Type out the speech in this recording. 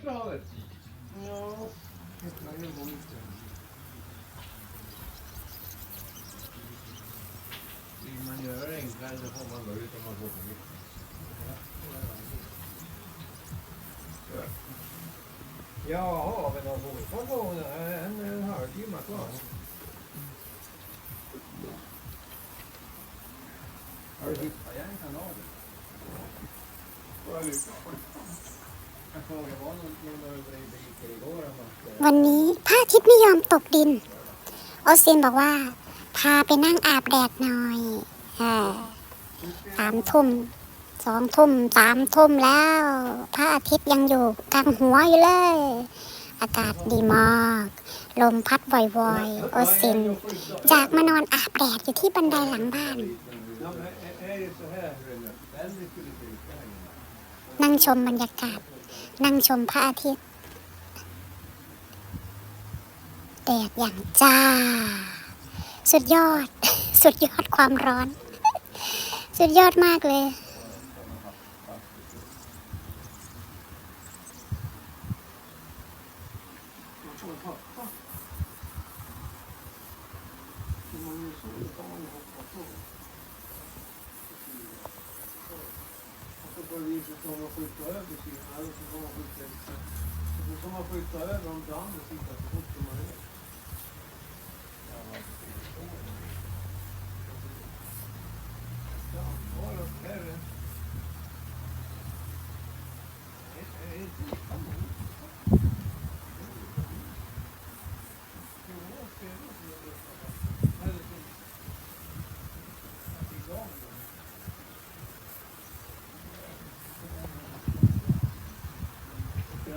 들어가겠지. 어. 나는 모르겠지. 이만 열어 인간들 보면 너희 때만 보고. Ja, har vi någon fortfarande en, en halvtimme kvar? Ja, ik hittat en kanal? Får jag lyssna på den? วันนี้พระอาทิตย์ไม่ยอมตกดิน โอเซนบอกว่า พาไปนั่งอาบแดดหน่อยสามทุ่มสองทุ่มสามทุ่มแล้ว พระอาทิตย์ยังอยู่กลางหัวอยู่เลย อากาศดีมาก ลมพัดบ่อยๆ โอเซนจากมานอนอาบแดดอยู่ที่บันไดหลังบ้าน นั่งชมบรรยากาศ นั่งชมพระอาทิตย์แดดอย่างจ้า สุดยอด สุดยอดความร้อน สุดยอดมากเลย Man får hoppa. Hur Beşi sona skjuta över Kina eller så får man skjuta efter. Så får man skjuta över om dammen sitter på